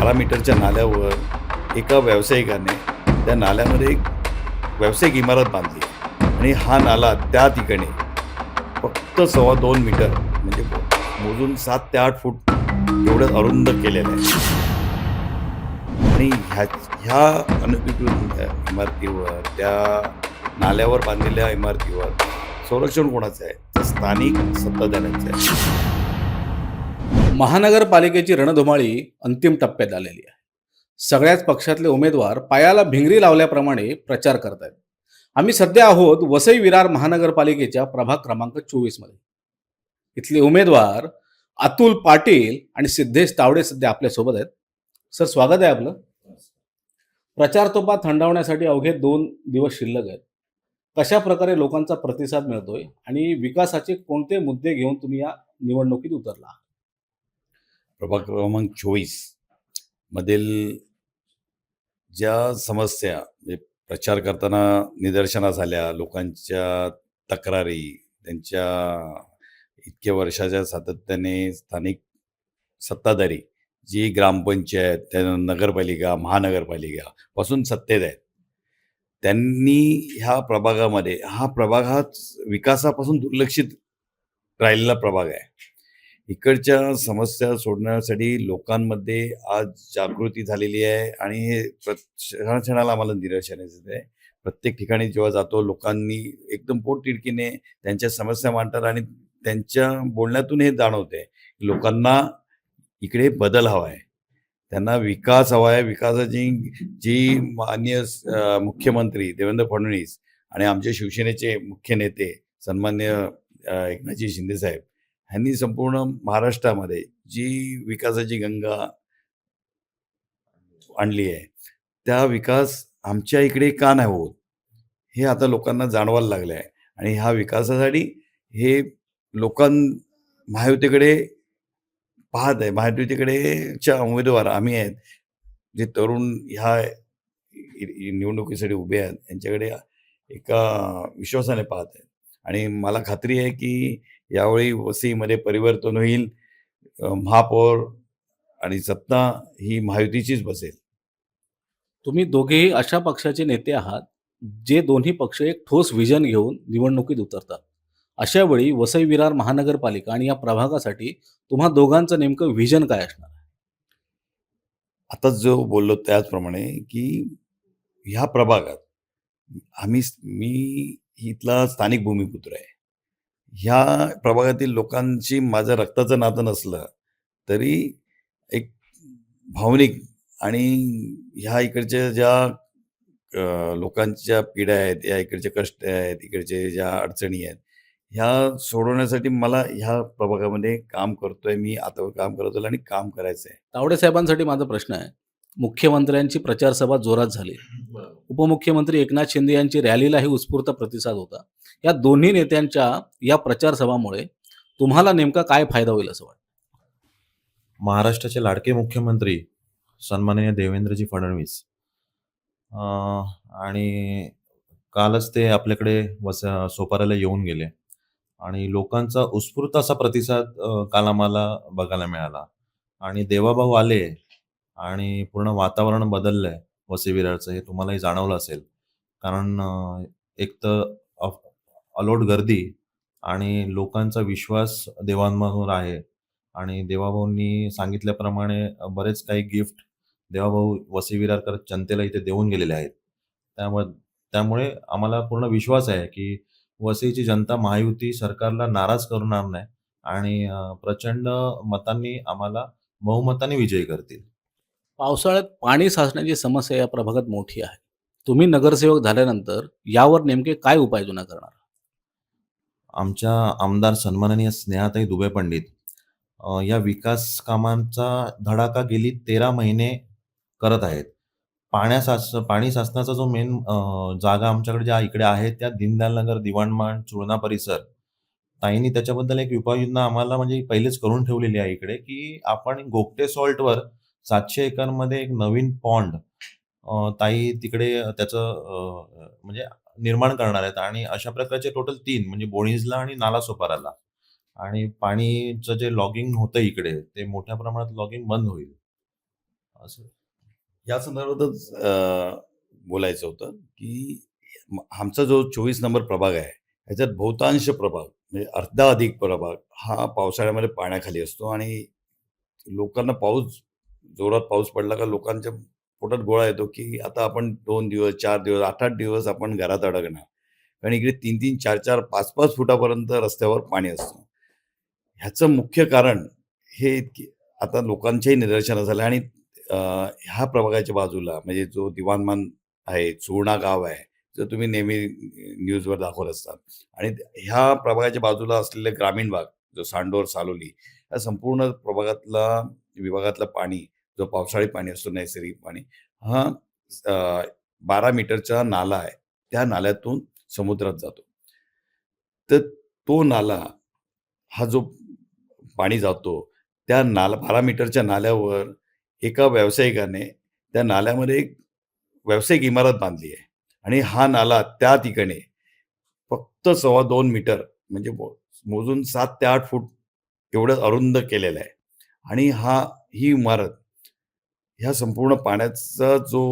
बारा मीटरच्या नाल्यावर एका व्यावसायिकाने त्या नाल्यामध्ये एक व्यावसायिक इमारत बांधली. आणि हा नाला त्या ठिकाणी फक्त सव्वा दोन मीटर म्हणजे मोजून सात ते आठ फूट एवढं अरुंद केलेलं आहे. आणि ह्या ह्या अनधिकृत इमारतीवर त्या नाल्यावर बांधलेल्या इमारतीवर संरक्षण कोणाचं आहे? तर स्थानिक सत्ताधाऱ्यांचं आहे. महानगरपालिकेची रणधुमाळी अंतिम टप्प्यात आलेली आहे. सगळ्याच पक्षातले उमेदवार पायाला भिंगरी लावल्याप्रमाणे प्रचार करत आहेत आम्ही सध्या आहोत वसई विरार महानगरपालिकेच्या प्रभाग क्रमांक चोवीसमध्ये. इथले उमेदवार अतुल पाटील आणि सिद्धेश तावडे सध्या आपल्यासोबत आहेत. सर स्वागत आहे आपलं. प्रचार तोपा थंडावण्यासाठी अवघे दोन दिवस शिल्लक आहेत. कशा प्रकारे लोकांचा प्रतिसाद मिळतोय आणि विकासाचे कोणते मुद्दे घेऊन तुम्ही या निवडणुकीत उतरला? प्रभाग क्रमांक चोवीस मधील ज्या समस्या म्हणजे प्रचार करताना निदर्शनास आल्या लोकांच्या तक्रारी त्यांच्या इतक्या वर्षाच्या सातत्याने स्थानिक सत्ताधारी जी ग्रामपंचायत त्या नगरपालिका महानगरपालिका पासून सत्तेत आहेत त्यांनी ह्या प्रभागामध्ये हा प्रभाग हा विकासापासून दुर्लक्षित राहिलेला प्रभाग आहे. इकडच्या समस्या सोडण्यासाठी लोकांमध्ये आज जागृती झालेली आहे आणि हे प्र क्षणाक्षणाला आम्हाला निराशाने येत आहे. प्रत्येक ठिकाणी जेव्हा जातो लोकांनी एकदम पोटतिडकीने त्यांच्या समस्या मांडतात आणि त्यांच्या बोलण्यातून हे जाणवते लोकांना इकडे बदल हवा आहे त्यांना विकास हवा आहे विकासाची जी माननीय मुख्यमंत्री देवेंद्र फडणवीस आणि आमचे शिवसेनेचे मुख्य नेते सन्मान्य अं, एकनाथजी शिंदेसाहेब ह्यांनी संपूर्ण महाराष्ट्रामध्ये जी विकासाची गंगा आणली आहे त्या विकास आमच्या इकडे का नाही होत हे आता लोकांना जाणवायला लागलं आहे आणि ह्या विकासासाठी हे लोकां महायुतीकडे पाहत आहे महायुतीकडेच्या उमेदवार आम्ही आहेत जे तरुण ह्या निवडणुकीसाठी उभे आहेत यांच्याकडे एका विश्वासाने पाहत आहेत. आणि मला खात्री आहे की यावेळी वसईमध्ये परिवर्तन होईल. महापौर आणि सत्ता ही महायुतीचीच बसेल. तुम्ही दोघेही अशा पक्षाचे नेते आहात जे दोन्ही पक्ष एक ठोस विजन घेऊन निवडणुकीत उतरतात. अशा वेळी वसई विरार महानगरपालिका आणि या प्रभागासाठी तुम्हा दोघांचं नेमकं विजन काय असणार? आता जो बोललो त्याचप्रमाणे की ह्या प्रभागात आम्ही मी इथला स्थानिक भूमिपुत्र आहे. ह्या प्रभागातील लोकांशी माझं रक्ताचं नातं नसलं तरी एक भावनिक आणि ह्या इकडच्या ज्या लोकांच्या पिढ्या आहेत या इकडचे कष्ट आहेत इकडचे ज्या अडचणी आहेत ह्या सोडवण्यासाठी मला ह्या प्रभागामध्ये काम करतोय मी आता काम करतोय आणि काम करायचं आहे तावडे साहेबांसाठी माझा प्रश्न आहे. मुख्यमंत्र्यांची प्रचार सभा जोरात झाली. उपमुख्यमंत्री एकनाथ शिंदे यांची रॅलीलाही उत्स्फूर्त प्रतिसाद होता. या दोन्ही नेत्यांच्या या प्रचार सभामुळे तुम्हाला नेमका काय फायदा होईल असं वाटतं? महाराष्ट्राचे लाडके मुख्यमंत्री सन्माननीय देवेंद्रजी फडणवीस. अं, आणि कालच ते आपल्याकडे वस सोपाऱ्याला येऊन गेले. आणि लोकांचा उत्स्फूर्त असा प्रतिसाद काल आम्हाला बघायला मिळाला. आणि देवाभाऊ आले आणि पूर्ण वातावरण बदललंय वसई विरारचं हे तुम्हालाही जाणवलं असेल. कारण एक तर अफ- अलोट गर्दी आणि लोकांचा विश्वास देवांवर आहे आणि देवाभाऊंनी सांगितल्याप्रमाणे अ, बरेच काही गिफ्ट देवाभाऊ वसई विरारकर जनतेला इथे देऊन गेलेले आहेत. त्यामुळे त्यामुळे आम्हाला पूर्ण विश्वास आहे की वसईची जनता महायुती सरकारला नाराज करणार नाही आणि अ, प्रचंड मतांनी आम्हाला बहुमताने विजयी करतील. पावसाळ्यात पाणी साचण्याची समस्या या प्रभागात मोठी आहे. तुम्ही नगरसेवक झाल्यानंतर यावर नेमके काय उपाययोजना करणार? आमच्या आमदार सन्माननीय स्नेहाताई दुबे पंडित अ, या विकास कामांचा धडाका गेली तेरा महिने करत आहेत. पाण्या साच पाणी साचण्याचा जो मेन जागा आमच्याकडे ज्या इकडे आहे त्या दीनदयाल नगर दिवाणमान चुळणा परिसर ताईंनी त्याच्याबद्दल एक उपाययोजना आम्हाला म्हणजे पहिलेच करून ठेवलेली आहे इकडे की आपण गोगटे सॉल्टवर सातशे एकरमध्ये एक नवीन पॉन्ड ताई तिकडे त्याचं म्हणजे निर्माण करणार आहेत. आणि अशा प्रकारचे टोटल तीन म्हणजे बोणीजला आणि नालासोपाराला आणि पाणीचं जे लॉगिंग होतं इकडे ते मोठ्या प्रमाणात लॉगिंग बंद होईल. असं. या संदर्भातच बोलायचं होतं की आमचा जो चोवीस नंबर प्रभाग आहे ह्याच्यात बहुतांश प्रभाग म्हणजे अर्धा अधिक प्रभाग हा पावसाळ्यामध्ये पाण्याखाली असतो. आणि लोकांना पाऊस जोरात पाऊस पडला का लोकांच्या पोटात गोळा येतो की आता आपण दोन दिवस चार दिवस आठ आठ दिवस आपण घरात अडकणार. कारण इकडे तीन तीन चार चार पाच पाच फुटापर्यंत रस्त्यावर पाणी असतं. ह्याचं मुख्य कारण हे की आता लोकांच्याही निदर्शनं झालं आणि ह्या प्रभागाच्या बाजूला म्हणजे जो दिवाणमान आहे चुरणा गाव आहे जो तुम्ही नेहमी न्यूजवर दाखवत असतात. आणि ह्या प्रभागाच्या बाजूला असलेले ग्रामीण भाग जो सांडोर सालोली या संपूर्ण प्रभागातला विभागातलं पाणी जो पावसाळी पाणी असतो नैसर्गिक पाणी हा बारा मीटरचा नाला आहे. त्या नाल्यातून समुद्रात जातो. तर तो नाला हा जो पाणी जातो त्या नाला बारा मीटरच्या नाल्यावर एका व्यावसायिकाने त्या नाल्यामध्ये एक व्यावसायिक इमारत बांधली आहे. आणि हा नाला त्या ठिकाणी फक्त सव्वा दोन मीटर म्हणजे मोजून सात ते आठ फूट एवढं अरुंद केलेलं आहे. आणि हा ही इमारत ह्या संपूर्ण पाण्याचा जो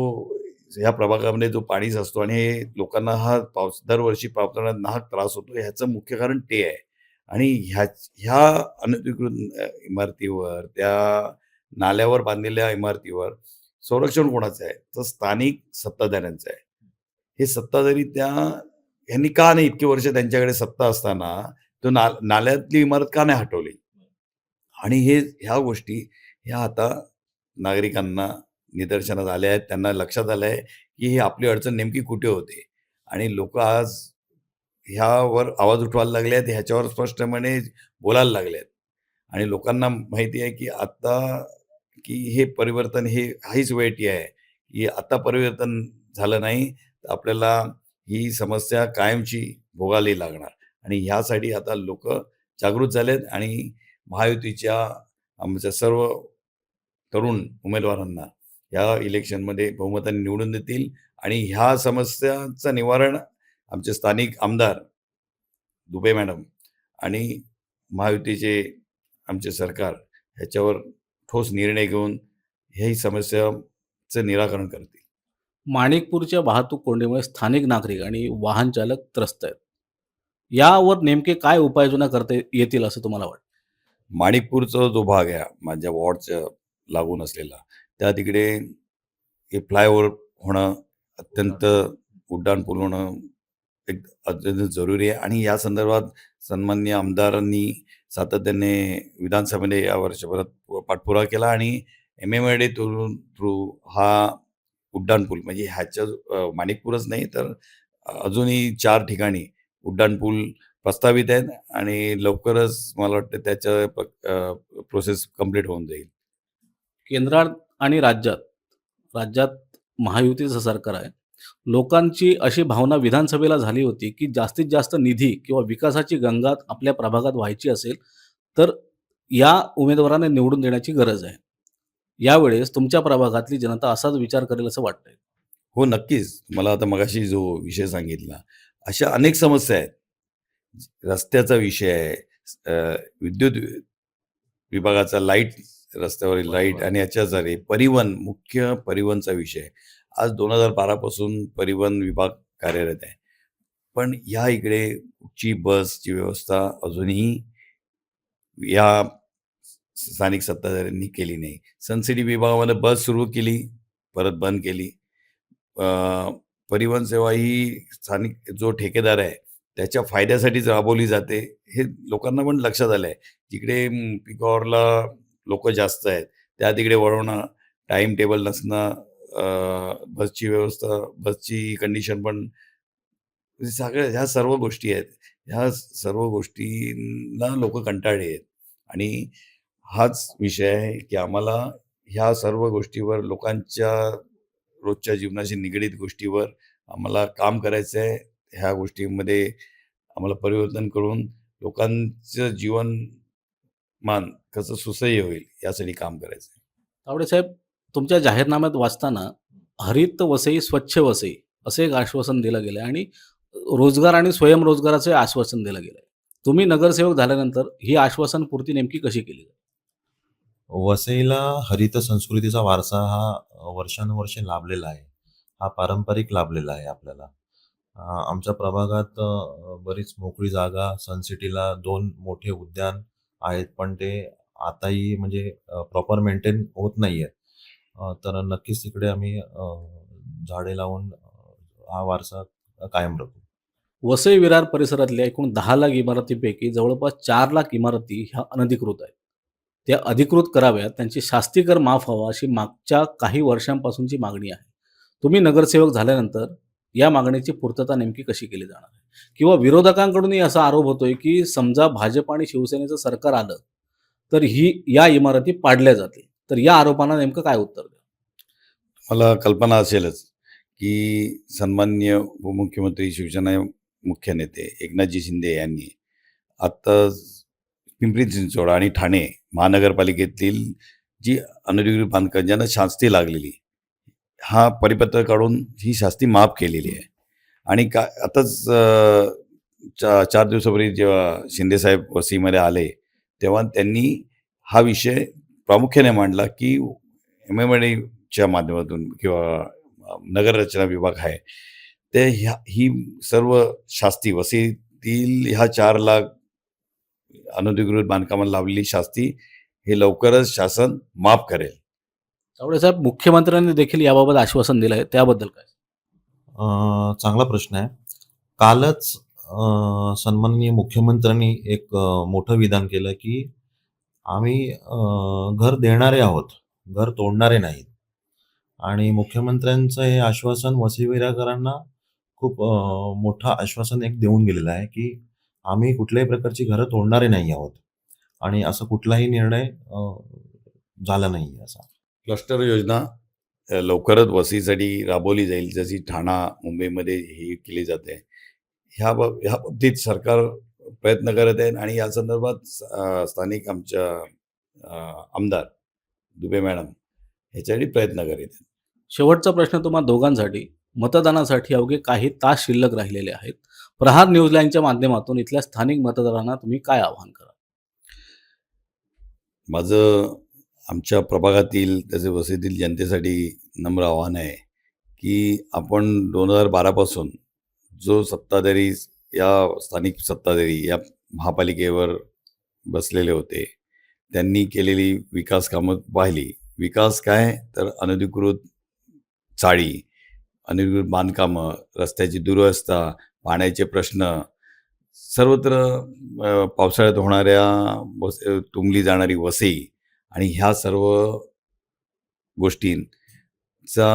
ह्या प्रभागामध्ये जो पाणी असतो आणि हे लोकांना हा पाऊस दरवर्षी पावसाळ्यात नाहक त्रास होतो ह्याचं मुख्य कारण ते आहे. आणि ह्या ह्या अनधिकृत इमारतीवर त्या नाल्यावर बांधलेल्या इमारतीवर संरक्षण कोणाचं आहे? तर स्थानिक सत्ताधाऱ्यांचं आहे. हे सत्ताधारी त्या यांनी का नाही इतके वर्ष त्यांच्याकडे सत्ता असताना तो ना नाल्यातली इमारत का नाही हटवली? आणि हे ह्या गोष्टी ह्या आता नागरिकांना निदर्शनास आले आहेत त्यांना लक्षात आलं आहे की ही आपली अडचण नेमकी कुठे होते? आणि लोक आज ह्यावर आवाज उठवायला लागले आहेत ह्याच्यावर स्पष्टपणे बोलायला लागले आहेत. आणि लोकांना माहिती आहे की आत्ता की हे परिवर्तन हे हीच वेळ आहे की आत्ता परिवर्तन झालं नाही तर आपल्याला ही समस्या कायमची भोगावी लागणार. आणि ह्यासाठी आता लोक जागृत झालेत आणि महायुतीच्या आमच्या सर्व तरुण उमेदवारांना या इलेक्शनमध्ये बहुमताने निवडून देतील आणि ह्या समस्यांचं निवारण आमचे स्थानिक आमदार दुबे मॅडम आणि महायुतीचे आमचे सरकार ह्याच्यावर ठोस निर्णय घेऊन ही समस्याचं निराकरण करतील. माणिकपूरच्या वाहतूक कोंडीमुळे स्थानिक नागरिक आणि वाहन चालक त्रस्त आहेत. यावर नेमके काय उपाययोजना करता येतील असं तुम्हाला वाटतं? माणिकपूरचा जो भाग आहे माझ्या वॉर्डच्या लागून असलेला. त्या तिकडे हे फ्लायओव्हर होणं अत्यंत उड्डाणपूल होणं एक अत्यंत जरुरी आहे आणि या संदर्भात सन्माननीय आमदारांनी सातत्याने विधानसभेने या वर्षभरात पाठपुरावा केला आणि एम एम एड थ्रू हा उड्डाणपूल म्हणजे ह्याच्या माणिकपूरच नाही तर अजूनही चार ठिकाणी उड्डाणपूल प्रस्तावित आहेत आणि लवकरच मला वाटतं त्याचं प्रोसेस कंप्लीट होऊन जाईल. केंद्रात आणि राज्यात राज्यात महायुतीचं सरकार आहे. लोकांची अशी भावना विधानसभेला झाली होती की जास्तीत जास्त निधी किंवा विकासाची गंगा आपल्या प्रभागात व्हायची असेल तर या उमेदवाराने निवडून देण्याची गरज आहे. यावेळेस तुमच्या प्रभागातली जनता असाच विचार करेल असं वाटतंय. हो नक्कीच. मला आता मगाशी जो विषय सांगितला अशा अनेक समस्या आहेत. रस्त्याचा विषय आहे विद्युत विभागाचा लाइट रस्त्यावरील लाइट आणि याच्याद्वारे परिवहन मुख्य परिवहनचा विषय आज दोन हजार बारापासून परिवहन विभाग कार्यरत आहे. पण ह्या इकडे ची बसची व्यवस्था अजूनही या स्थानिक सत्ताधाऱ्यांनी केली नाही. सनसिटी विभागामध्ये बस सुरू केली परत बंद केली. परिवहन सेवा ही स्थानिक जो ठेकेदार आहे त्याच्या फायद्यासाठीच राबवली जाते हे लोकांना पण लक्षात आलं आहे जिकडे पिक आवरला लोक जास्त आहेत. त्या तिकडे वळवणं टाईम टेबल नसणं बसची व्यवस्था बसची कंडिशन पण म्हणजे सगळ्या ह्या सर्व गोष्टी आहेत. ह्या सर्व गोष्टींना लोक कंटाळले आहेत. आणि हाच विषय आहे की आम्हाला ह्या सर्व गोष्टीवर लोकांच्या रोजच्या जीवनाशी निगडीत गोष्टीवर आम्हाला काम करायचं आहे ह्या गोष्टींमध्ये आम्हाला परिवर्तन करून लोकांचं जीवनमान कसं सुसह्य होईल यासाठी काम करायचं आहे तावडे साहेब तुमच्या जाहीरनाम्यात वाचताना हरित वसई स्वच्छ वसई असे एक आश्वासन दिलं गेलं आणि रोजगार आणि स्वयंरोजगाराचे आश्वासन दिलं गेलं तुम्ही नगरसेवक झाल्यानंतर ही आश्वासन पूर्ती नेमकी कशी केली वसईला हरित संस्कृतीचा वारसा हा वर्षानुवर्षे लाभलेला आहे. हा पारंपरिक लाभलेला आहे आपल्याला. आमच्या प्रभागात बरीच मोकळी जागा सन सिटीला 2 मोठे उद्यान आहेत, पण ते आताही म्हणजे प्रॉपर मेंटेन होत नाही अ, तर नक्कीच तिकडे आम्ही झाडे लावून हा वारसा कायम राखू. वसई विरार परिसरातल्या एकूण दहा लाख इमारतींपैकी जवळपास चार लाख इमारती ह्या अनधिकृत आहेत. त्या अधिकृत कराव्यात, त्यांची शास्ती कर माफ व्हावा अशी मागच्या काही वर्षांपासूनची मागणी आहे. तुम्ही नगरसेवक झाल्यानंतर या मागणीची पूर्तता नेमकी कशी केली जाणार आहे? किंवा विरोधकांकडूनही असा आरोप होतोय, की समजा भाजप आणि शिवसेनेचं सरकार आलं, तर ही या इमारती पाडल्या जातील. तर या आरोपांना नेमकं काय उत्तर द्या मला कल्पना असेलच, की सन्माननीय उपमुख्यमंत्री, शिवसेना मुख्य नेते एकनाथजी शिंदे यांनी आत्ता पिंपरी चिंचवड आणि ठाणे महानगरपालिकेतील जी अनधिकृत बांधकाम ज्यांना शास्ती लागलेली, हा परिपत्र काढून ही शास्ती माफ केलेली आहे. आणि का आताच चा चार दिवसापूर्वी जेव्हा शिंदेसाहेब वसीमध्ये आले, तेव्हा त्यांनी हा विषय प्रामुख्याने मांडला, की एम-एम-च्या माध्यमातून किंवा नगररचना विभाग आहे, ते ह्या ही सर्व शास्ती वसईतील ह्या 4 लाख अनधिकृत बांधकामाला लावलेली शास्ती हे लवकरच शासन माफ करेल. तावडे साहेब, मुख्यमंत्र्यांनी देखील याबाबत आश्वासन दिलं आहे, त्याबद्दल काय? अ, चांगला प्रश्न आहे. कालच सन्माननीय मुख्यमंत्र्यांनी एक मोठं विधान केलं, की आम्ही घर देणारे आहोत, घर तोडणारे नाहीत. आणि मुख्यमंत्र्यांचं हे आश्वासन वसीविराकरांना खूप मोठं आश्वासन एक देऊन गेलेलं आहे, की आम्ही कुठल्याही प्रकारची घरं तोडणारे नाही आहोत. आणि असा कुठलाही निर्णय झाला नाही असा. क्लस्टर योजना लवकरच वसईसाठी राबवली जाईल, जशी ठाणा, मुंबईमध्ये ही केली जाते. ह्या बाब ह्या बाबतीत सरकार प्रयत्न करत आहे आणि या संदर्भात स्थानिक आमच्या आमदार दुबे मॅडम ह्याच्यासाठी प्रयत्न करीत आहेत. शेवटचा प्रश्न तुम्हा दोघांसाठी. मतदानासाठी अवघे काही तास शिल्लक राहिलेले आहेत. प्रहार न्यूज लाईनच्या माध्यमातून इथल्या स्थानिक मतदारांना तुम्ही काय आवाहन कराल? माझं आमच्या प्रभागातील तसे वसईतील जनतेसाठी नम्र आव्हान आहे, की आपण 2012 पासून जो सत्ताधारी या स्थानिक सत्ताधारी या महापालिकेवर बसलेले होते, त्यांनी केलेली विकास कामं पाहिली. विकास काय तर अनधिकृत चाळी, अनधिकृत बांधकामं, रस्त्याची दुरवस्था, पाण्याचे प्रश्न, सर्वत्र पावसाळ्यात होणाऱ्या वस तुंबली जाणारी वसई आणि ह्या सर्व गोष्टींचा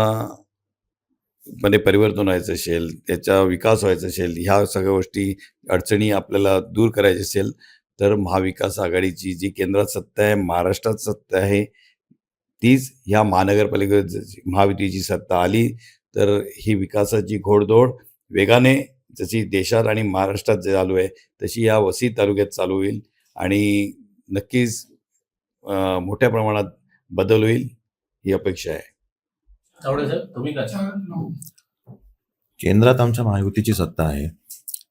मध्ये परिवर्तन व्हायचं असेल, त्याचा विकास व्हायचा असेल, ह्या सगळ्या गोष्टी, अडचणी आपल्याला दूर करायची असेल, तर महाविकास आघाडीची जी केंद्रात सत्ता आहे, महाराष्ट्रात सत्ता आहे, तीच ह्या महानगरपालिकेत ज महायुतीची सत्ता आली, तर ही विकासाची घोडदौड वेगाने जशी देशात आणि महाराष्ट्रात चालू आहे, तशी या वसई तालुक्यात चालू होईल आणि नक्कीच मोठ्या प्रमाणात बदल होईल, ही अपेक्षा आहे. तुम्ही केंद्रात आमच्या महायुतीची सत्ता आहे.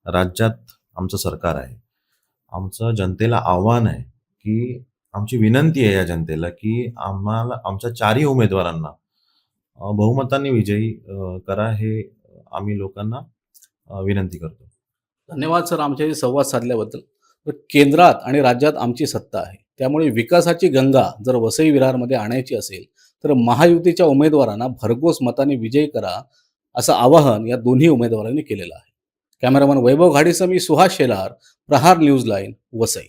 राज्यात आमचं सरकार आहे. आमचं जनतेला आव्हान आहे, की आमची विनंती आहे या जनतेला, की आम्हाला आमच्या चारही उमेदवारांना बहुमताने विजयी करा हे आम्ही लोकांना विनंती करतो. धन्यवाद सर आमच्याशी संवाद साधल्याबद्दल. तर केंद्रात आणि राज्यात आमची सत्ता आहे. त्यामुळे विकासाची गंगा जर वसई विरारमध्ये आणायची असेल, तर महायुतीच्या उमेदवारांना भरघोस मताने विजयी करा, असं आवाहन या दोन्ही उमेदवारांनी केलेलं आहे. कॅमेरामन वैभव घाडीसह मी सुहास शेलार, प्रहार न्यूज लाईन, वसई.